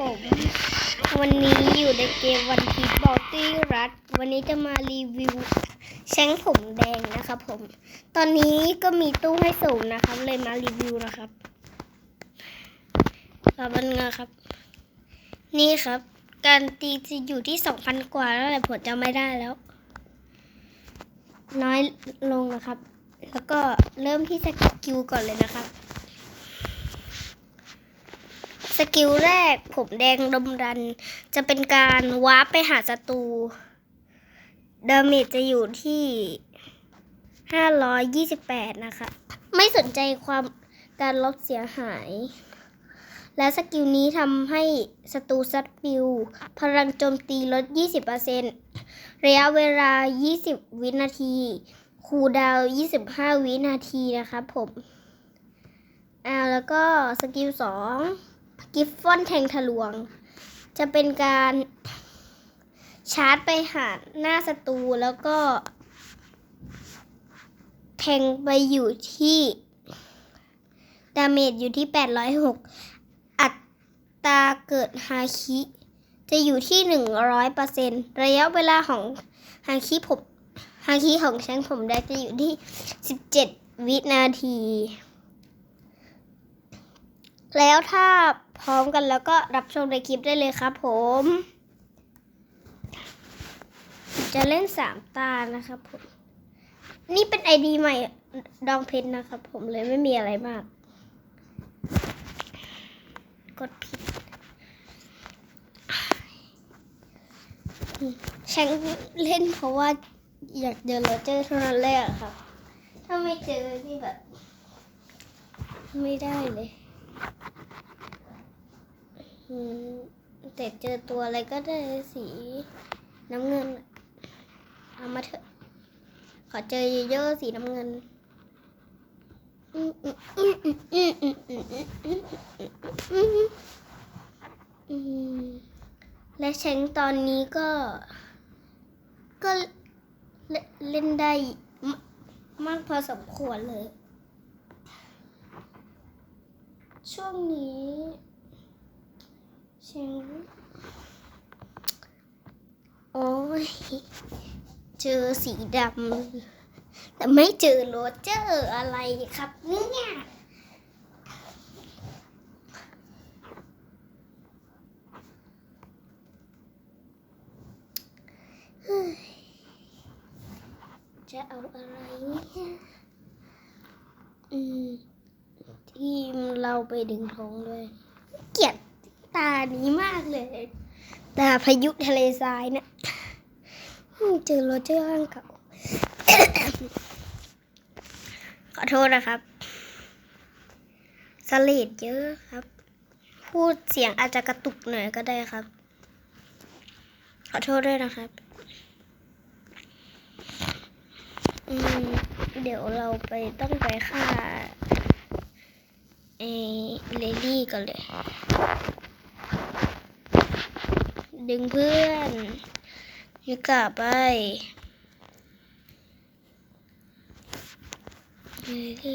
ผมวันนี้อยู่ในเกมวันพีบอลตี้รัดวันนี้จะมารีวิวแชงผมแดงนะครับผม ตอนนี้ก็มีตู้ให้สุ่มนะครับ เลยมารีวิวนะครับรอบันงาครับ นี่ครับ การตีจะอยู่ที่สองพันกว่าแล้วแต่ผมจะไม่ได้แล้ว น้อยลงนะครับ แล้วก็เริ่มที่สกิลก่อนเลยนะครับ สกิลแรกผมแดงดมดัน จะเป็นการวาร์ปไปหาศัตรูดาเมจจะอยู่ที่ 528 นะคะ ไม่สนใจความการลดเสียหาย และสกิลนี้ทำให้ศัตรูซัดปิว พลังโจมตีลด 20%ระยะเวลา 20 วินาที คูดาว 25 วินาทีนะครับผม อ่า แล้วก็สกิลสอง กิฟฟอนแทงทะลวง จะเป็นการชาร์จไปหาหน้าศัตรูแล้วก็ แทงไปอยู่ที่ดาเมจอยู่ที่ 806 อัตราเกิดฮาคิ จะอยู่ที่ 100%ระยะเวลาของฮาคิผมฮาคิของแชงผมได้จะอยู่ที่ 17 วินาที แล้วถ้าพร้อมกันแล้วก็รับชมในคลิปได้เลยครับผม จะเล่นสามตานะครับผม นี่เป็นไอดีใหม่ดองเพชรนะครับผมเลยไม่มีอะไรมาก กดผิดฉันเล่นเพราะว่าอยากเจอโรเจอร์เท่านั้นแหละครับ ถ้าไม่เจอนี่แบบ ไม่ได้เลย แต่เจอตัวอะไรก็ได้สีน้ำเงิน เอามาเถอะ ขอเจอเยอะสีน้ำเงินและเชงตอนนี้ก็ ก็เล่นได้มากพอสมควรเลย ช่วงนี้ ฉันโอ้ยเจอสีดำแต่ไม่เจอโรเจอร์อะไรครับเนี่ยเฮ้ยจะเอาอะไรเนี่ยอืม ทีมเราไปดึงธงด้วย เกลียดตา นี้มากเลย แตาพายุทะเลทรายเนะอืมเจอโรเจอร์ร่างเก่า ขอโทษนะครับสเลดเยอะครับ พูดเสียงอาจจะกระตุกหน่อยก็ได้ครับ ขอโทษด้วยนะครับ อืม เดี๋ยวเราไปต้องไปฆ่าเอเลดี้ก่อนเลย ดึงเพื่อนยูกลับไปเฮ้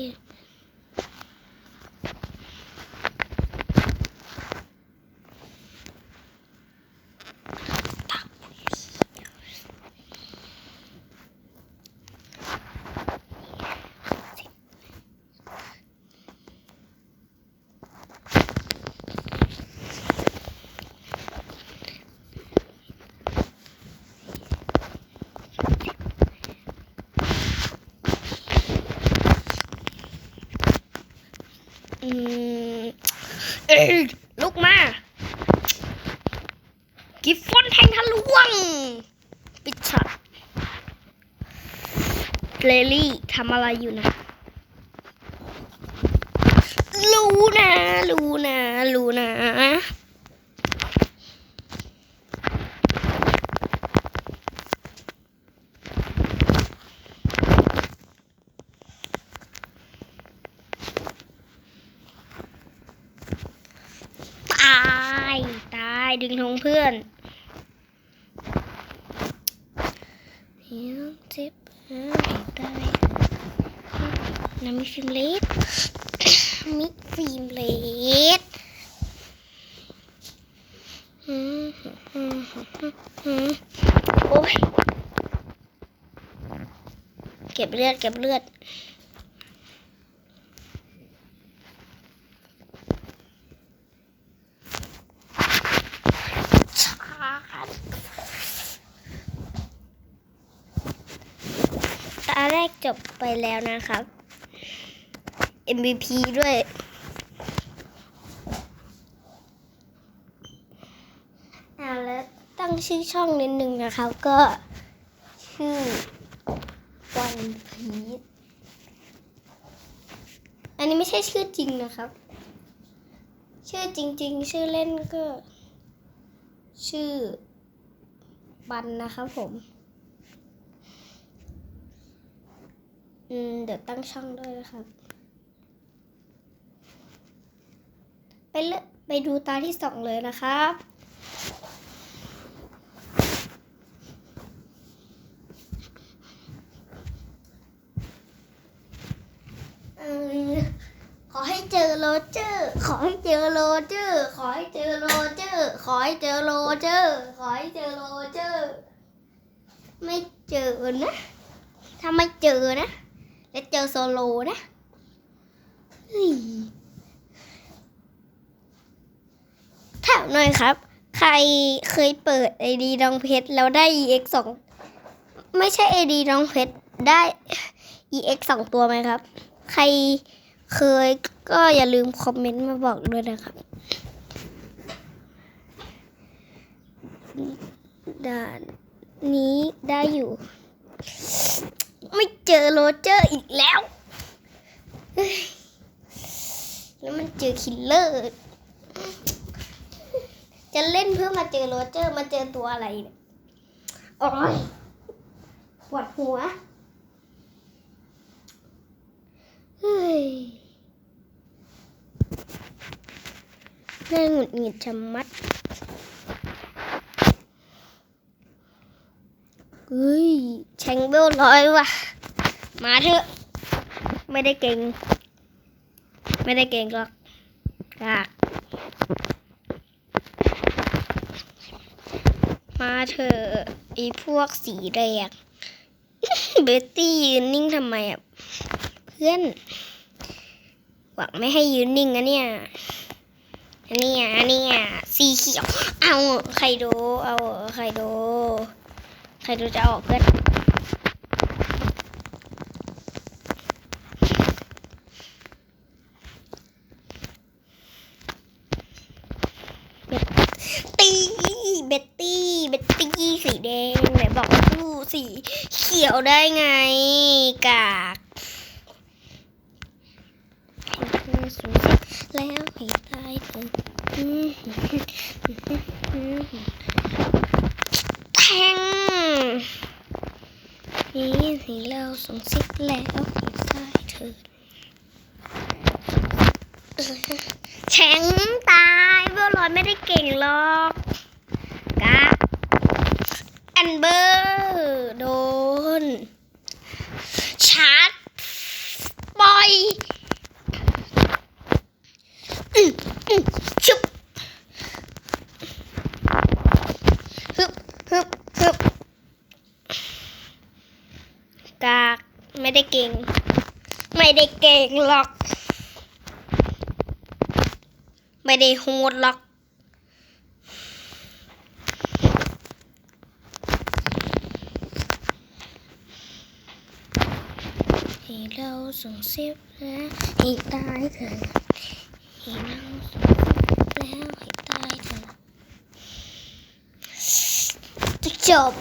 อืมเอ้ย ลุกมา กิฟฟอนแทงทะลวง ปิดช็อตเลลี่ทำอะไรอยู่นะ รู้นะ รู้นะ รู้นะ ตาย ตายดึงธงเพื่อนเฮียเจ็บหายตายน้ำมีฟิล์มเลสมิฟิล์มเลสอืมอืมโอ้ยเก็บเลือด เก็บเลือด ตาแรกจ บไปแล้วนะครับ MVP ด้วยอ่าแล้วตั้งชื่อช่องนิดนึงนะครับ ก็ชื่อวันพีชอันนี้ไม่ใช่ชื่อจริงนะครับ ชื่อจริง ๆ ชื่อเล่นก็ ชื่อบันนะครับผม อืม เดี๋ยวตั้งช่องด้วยนะครับ ไปเลไปดูตาที่สองเลยนะครับขอให้เจอโรเจอร์ ขอให้เจอโรเจอร์ ขอให้เจอโรเจอร์ ขอให้เจอโรเจอร์ ขอให้เจอโรเจอร์ ไม่เจอนะ ถ้าไม่เจอนะ แล้วเจอโซโลนะเฮ้ยถามหน่อยครับ ใครเคยเปิดไอดีน้องเพชรแล้วได้ EX สองไม่ใช่ไอดีน้องเพชรได้ EX สองตัวไหมครับ ใครเคยก็อย่าลืมคอมเมนต์มาบอกด้วยนะครับด่านนี้ได้อยู่ ไม่เจอโรเจอร์อีกแล้ว แล้วมันเจอคิลเลอร์ จะเล่นเพื่อมาเจอโรเจอร์มาเจอตัวอะไรเนี่ยโอ้ยปวดหัวเฮ้ยน่าหงุดหงิดชะมัด เฮ้ยแชงเบลร้อยว่ะ มาเถอะ ไม่ได้เก่ง ไม่ได้เก่งหรอกกากมาเถอะไอพวกสีแดงเบตตี้ยืนนิ่งทำไมอะ เพื่อน หวังไม่ให้ยืนนิ่งนะเนี่ยอันเนี้อะอันเนี้อะสีเขียว เอาใครดู เอาใครดู ครดูจะออกเพื่อนตีเบตตี้เบตตี้สีแดงไหนบอกว่าสู้สีเขียวได้ไง กากสูงแล้วให้ตายเถอะ งนี่สิเราสูงสิแล้วให้ตายเถอแข็งตายเบอร์ลอยไม่ได้เก่งหรอกกะแอนเบอร์โดนชาร์จปล่อยอืมอืมชุบฮึบฮึบฮึบกากไม่ได้เก่ง ไม่ได้เก่งหรอก ไม่ได้โหดหรอก ให้เราส่งเสียบแล้วให้ตายเถอะให้เราส่งเสียบแล้วให้ตายเถอะจะจบ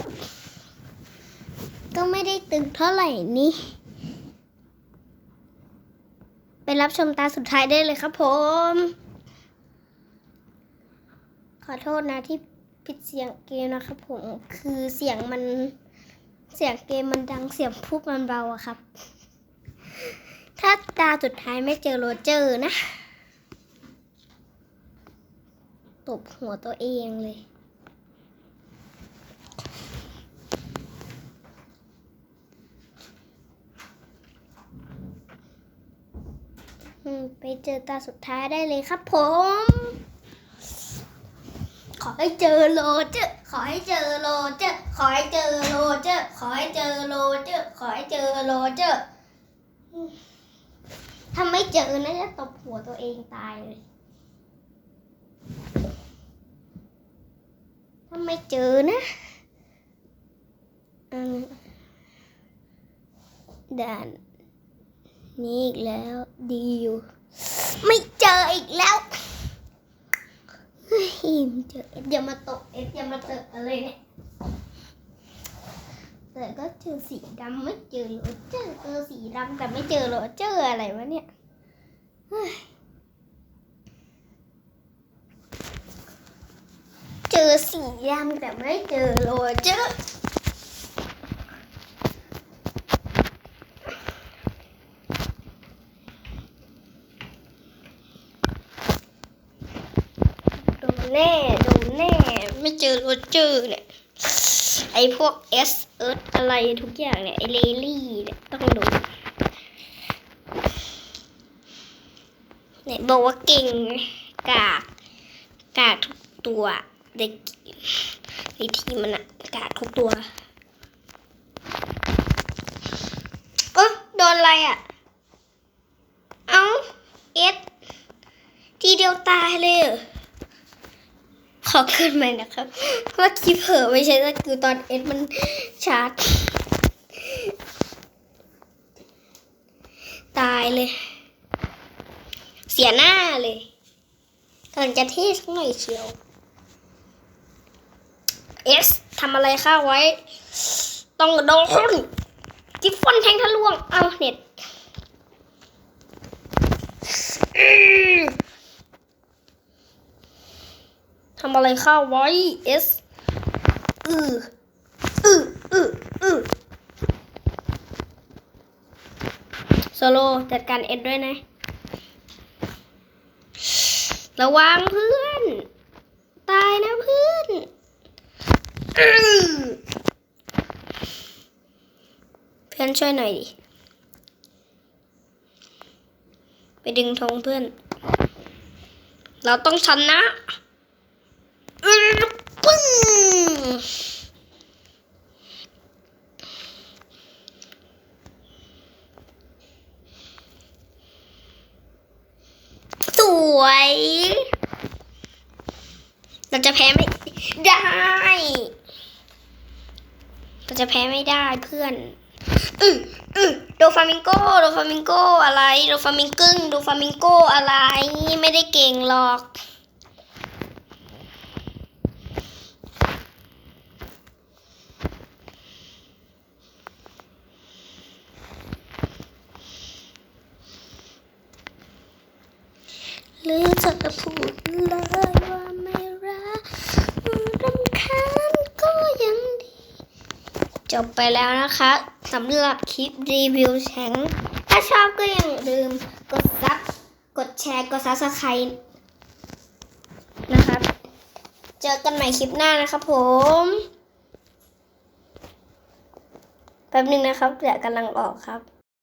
ก็ไม่ได้ตึงเท่าไหร่นี่ ไปรับชมตาสุดท้ายได้เลยครับผม ขอโทษนะที่ปิดเสียงเกมนะครับผม คือเสียงมันเสียงเกมมันดังเสียงพูดมันเบาอะครับ ถ้าตาสุดท้ายไม่เจอโรเจอร์นะ ตบหัวตัวเองเลย อืม ไปเจอตาสุดท้ายได้เลยครับผม ขอให้เจอโรเจอร์ขอให้เจอโรเจอร์ขอให้เจอโรเจอร์ขอให้เจอโรเจอร์ขอให้เจอโรเจอร์ถ้าไม่เจอนะจะตบหัวตัวเองตายเลย ถ้าไม่เจอนะอด่านนี้อีกแล้วดีอยู่ ไม่เจออีกแล้วเฮ้ยไม่เจอเอฟอย่ามาตกเอฟอย่ามาเจออะไรเนี่ยแต่ก็เจอสีดำไม่เจอโรเจอร์เจอสีดำแต่ไม่เจอโรเจอร์อะไรวะเนี่ยเฮ้ยเจอสีดำแต่ไม่เจอโรเจอร์ แน่โดนแน่ ไม่เจอโรเจอร์เนี่ย ไอพวกเอสเอิร์ธอะไรทุกอย่างเนี่ย ไอเลลี่เนี่ยต้องโดนเนี่ยบอกว่าเก่งกากกากทุกตัวเด็กในทีมมันอะกากทุกตัวเออโดนอะไรอะเอาเอสทีเดียวตายเลย เขอขึ้นใหม่นะครับเมื่อกี้เผลอไม่ใช่สกิลตอนเอสมันชาร์จ ตายเลย เสียหน้าเลยกำลังจะเท่สักหน่อยเชียวเอสทำอะไรข้าไว้ ต้องโดนกิฟฟอนแทงทะลวง เอาเน็ต ทำอะไรข้าไว้ S อืออืออืออือโซโลจัดการเอ็ดด้วยนะ ระวังเพื่อน ตายนะเพื่อนอเพื่อนช่วยหน่อยดิ ไปดึงธงเพื่อน เราต้องชนะ อืมปึ้ง สวย เราจะแพ้ไม่ได้ เราจะแพ้ไม่ได้เพื่อน อืออือโดฟามิงโกโดฟามิงโกอะไร โดฟามิงกึ้งโดฟามิงโกอะไร ไม่ได้เก่งหรอก หรือจะพูดเลยว่าไม่รักรำคาญก็ยังดี จบไปแล้วนะคะสำหรับคลิปรีวิวแชงถ้าชอบก็อย่าลืมกดซับกดแชร์ กดซับสไครต์นะครับ เจอกันใหม่คลิปหน้านะครับผมแป๊บหนึ่งนะครับเดี๋ยวกำลังออกครับ